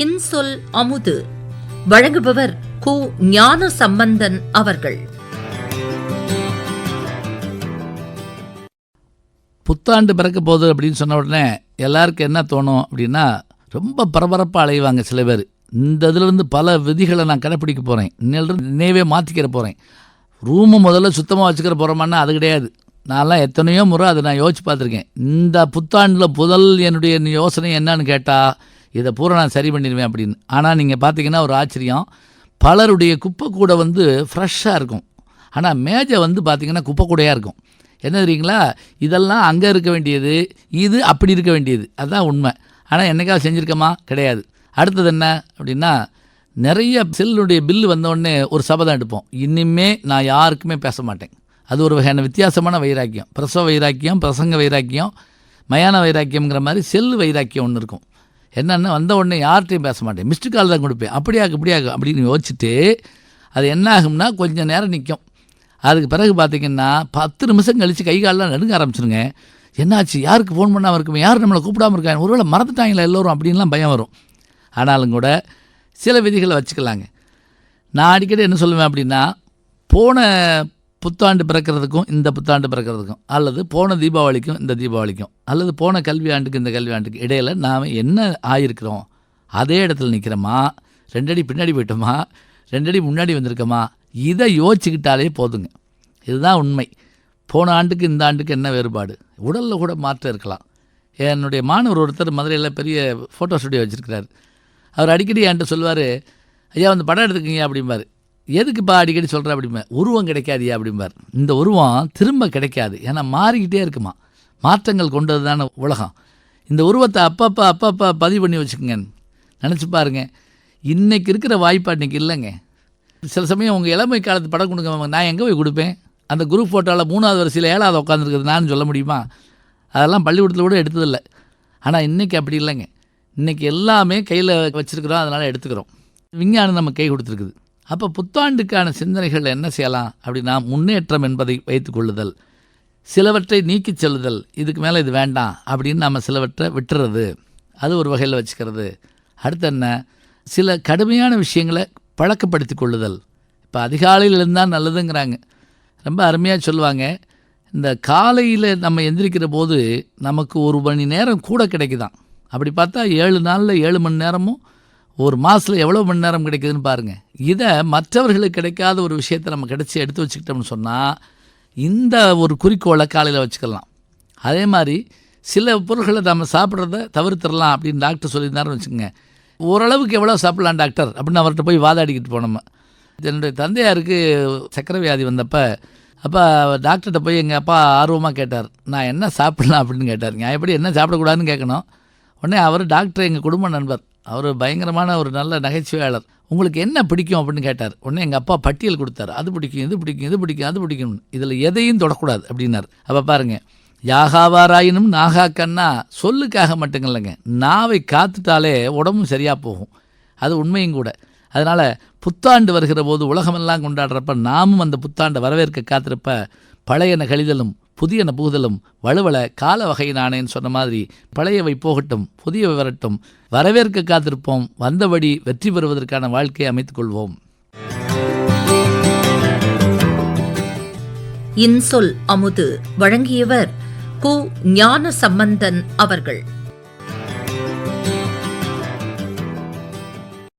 இன்சொல் அமுது. வழங்குபவர் கு ஞான சம்பந்தன் அவர்கள். புத்தாண்டு பிறக்க போகுது அப்படின்னு சொன்ன உடனே எல்லாருக்கும் என்ன தோணும் அப்படின்னா ரொம்ப பரபரப்பாக அலைவாங்க சில பேர். இந்த இதுலேருந்து பல விதிகளை நான் கடைப்பிடிக்க போகிறேன் இன்னிலிருந்து நினைவே மாற்றிக்கிற போகிறேன் ரூமு முதல்ல சுத்தமாக வச்சுக்கிற போகிறோமான்னா அது கிடையாது. நான்லாம் எத்தனையோ முறை அதை நான் யோசிச்சு பார்த்துருக்கேன். இந்த புத்தாண்டில் முதல் என்னுடைய யோசனை என்னன்னு கேட்டால் இதை பூரா நான் சரி பண்ணிடுவேன் அப்படின்னு. ஆனால் நீங்கள் பார்த்தீங்கன்னா ஒரு ஆச்சரியம். பலருடைய குப்பை கூட வந்து ஃப்ரெஷ்ஷாக இருக்கும். ஆனால் மேஜை வந்து பார்த்திங்கன்னா குப்பை கூடையாக இருக்கும். என்ன தெரியுங்களா? இதெல்லாம் அங்கே இருக்க வேண்டியது இது அப்படி இருக்க வேண்டியது. அதுதான் உண்மை. ஆனால் என்னைக்காவது செஞ்சுருக்கோமா? கிடையாது. அடுத்தது என்ன அப்படின்னா நிறைய செல்லுடைய பில்லு வந்தோடனே ஒரு சபதம் எடுப்போம். இனிமே நான் யாருக்குமே பேச மாட்டேன். அது ஒரு வகையான வித்தியாசமான வைராக்கியம். பிரசவ வைராக்கியம் பிரசங்க வைராக்கியம் மயான வைராக்கியம்ங்கிற மாதிரி செல்லு வைராக்கியம் ஒன்று இருக்கும். என்னென்னா வந்த உடனே யார்கிட்டையும் பேச மாட்டேன். மிஸ்டு கால் தான் கொடுப்பேன். அப்படியாக்கு இப்படியாக்கு அப்படின்னு யோசிச்சுட்டு அது என்ன ஆகும்னா கொஞ்சம் நேரம் நிற்கும் அதுக்கு பிறகு பார்த்தீங்கன்னா பத்து நிமிஷம் கழித்து கை காலெலாம் நடுங்க ஆரம்பிச்சிருங்க. என்னாச்சு? யாருக்கு ஃபோன் பண்ணாமல் இருக்குமே? யார் நம்மளை கூப்பிடாம இருக்காங்க? ஒருவேளை மறந்துட்டாங்களா எல்லோரும் அப்படின்லாம் பயம் வரும். ஆனாலும் கூட சில விதிகளை வச்சுக்கலாங்க. நான் அடிக்கடி என்ன சொல்லுவேன் அப்படின்னா போன புத்தாண்டு பிறக்கிறதுக்கும் இந்த புத்தாண்டு பிறக்கிறதுக்கும் அல்லது போன தீபாவளிக்கும் இந்த தீபாவளிக்கும் அல்லது போன கல்வி ஆண்டுக்கு இந்த கல்வி ஆண்டுக்கு இடையில் நாம் என்ன ஆயிருக்கிறோம்? அதே இடத்துல நிற்கிறோமா ரெண்டடி பின்னாடி போயிட்டோமா? ரெண்டடி முன்னாடி வந்திருக்கோமா? இதை யோசிச்சுக்கிட்டாலே போதுங்க. இதுதான் உண்மை. போன ஆண்டுக்கு இந்த ஆண்டுக்கு என்ன வேறுபாடு? உடலில் கூட மாற்றம் இருக்கலாம். என்னுடைய மாணவர் ஒருத்தர் மதுரையில் பெரிய ஃபோட்டோ ஸ்டுடியோ வச்சுருக்கிறார். அவர் அடிக்கடி என்கிட்ட சொல்லுவார் ஐயா வந்து படம் எடுத்துக்கிங்க அப்படிம்பார். எதுக்குப்பா அடிக்கடி சொல்கிற அப்படிம்பேன் உருவம் கிடைக்காதியா அப்படிம்பார் இந்த உருவம் திரும்ப கிடைக்காது. ஏன்னா மாறிக்கிட்டே இருக்குமா? மாற்றங்கள் கொண்டது தானே உலகம். இந்த உருவத்தை அப்பப்போ அப்பப்போ பதிவு பண்ணி வச்சுக்கோங்க. நினச்சி பாருங்க. இன்றைக்கி இருக்கிற வாய்ப்பு அன்றைக்கி இல்லைங்க. சில சமயம் உங்கள் இளமை காலத்து படம் கொடுங்க நான் எங்கே போய் கொடுப்பேன்? அந்த குரூப் ஃபோட்டோவில் மூணாவது வரிசையில் ஏழாவது உட்காந்துருக்குது நான் சொல்ல முடியுமா? அதெல்லாம் பள்ளிக்கூடத்தில் கூட எடுத்ததில்லை. ஆனால் இன்றைக்கி அப்படி இல்லைங்க. இன்றைக்கி எல்லாமே கையில் வச்சுருக்குறோம் அதனால் எடுத்துக்கிறோம். விஞ்ஞானம் நம்ம கை கொடுத்துருக்குது. அப்போ புத்தாண்டுக்கான சிந்தனைகள் என்ன செய்யலாம்? அப்படின்னா முன்னேற்றம் என்பதை வைத்துக்கொள்ளுதல் சிலவற்றை நீக்கிச் செல்லுதல். இதுக்கு மேலே இது வேண்டாம். அப்படின்னு நம்ம சிலவற்றை விட்டுறது. அது ஒரு வகையில் வச்சுக்கிறது. அடுத்து என்ன? சில கடுமையான விஷயங்களை பழக்கப்படுத்தி கொள்ளுதல். இப்போ அதிகாலையில் இருந்தால் நல்லதுங்கிறாங்க. ரொம்ப அருமையாக சொல்லுவாங்க. இந்த காலையில் நம்ம எந்திரிக்கிற போது நமக்கு ஒரு மணி நேரம் கூட கிடைக்குதாம் அப்படி பார்த்தா ஏழு நாளில் ஏழு மணி நேரமும் ஒரு மாதத்தில் எவ்வளோ மணி நேரம் கிடைக்குதுன்னு பாருங்கள் இதை மற்றவர்களுக்கு கிடைக்காத ஒரு விஷயத்தை நம்ம கிடச்சி எடுத்து வச்சுக்கிட்டோம்னு சொன்னால் இந்த ஒரு குறிக்கோளை காலையில் வச்சுக்கலாம். அதே மாதிரி சில பொருட்களை நம்ம சாப்பிட்றத தவிர்த்திடலாம் அப்படின்னு டாக்டர் சொல்லியிருந்தாருன்னு வச்சுக்கோங்க. ஓரளவுக்கு எவ்வளோ சாப்பிட்லாம் டாக்டர் அப்படின்னு அவர்கிட்ட போய் வாதாடிக்கிட்டு போனோம் என்னுடைய தந்தையாருக்கு சக்கரை வியாதி வந்தப்போ அப்போ டாக்டர்கிட்ட போய் எங்கள் அப்பா ஆர்வமாக கேட்டார் நான் என்ன சாப்பிட்லாம்? அப்படின்னு கேட்டார். நான் எப்படி என்ன சாப்பிடக்கூடாதுன்னு கேட்கணும். உடனே அவர் டாக்டர் எங்கள் குடும்ப நண்பர் அவர் பயங்கரமான ஒரு நல்ல நகைச்சுவையாளர். உங்களுக்கு என்ன பிடிக்கும்? அப்படின்னு கேட்டார். உடனே எங்கள் அப்பா பட்டியல் கொடுத்தாரு. அது பிடிக்கும் இது பிடிக்கும் இது பிடிக்கும் அது பிடிக்கும் இதில் எதையும் தொடக்கூடாது அப்படின்னார். அப்போ பாருங்க. யாகாவாராயினும் நாகா கண்ணா சொல்லுக்காக மட்டும் இல்லைங்க நாவை காத்துட்டாலே உடம்பும் சரியாக போகும். அது உண்மையும் கூட. அதனால் புத்தாண்டு வருகிற போது உலகமெல்லாம் கொண்டாடுறப்ப நாமும் அந்த புத்தாண்டை வரவேற்க காத்திருப்ப பழையன கழிதலும் புதியன புகுதலும் வலுவல கால வகை சொன்ன மாதிரி பழையவை போகட்டும் புதியவை வரட்டும். வரவேற்க காத்திருப்போம். வந்தபடி வெற்றி பெறுவதற்கான வாழ்க்கையை அமைத்துக் கொள்வோம். இன்சொல் அமுது வழங்கியவர் கு ஞான சம்பந்தன் அவர்கள்.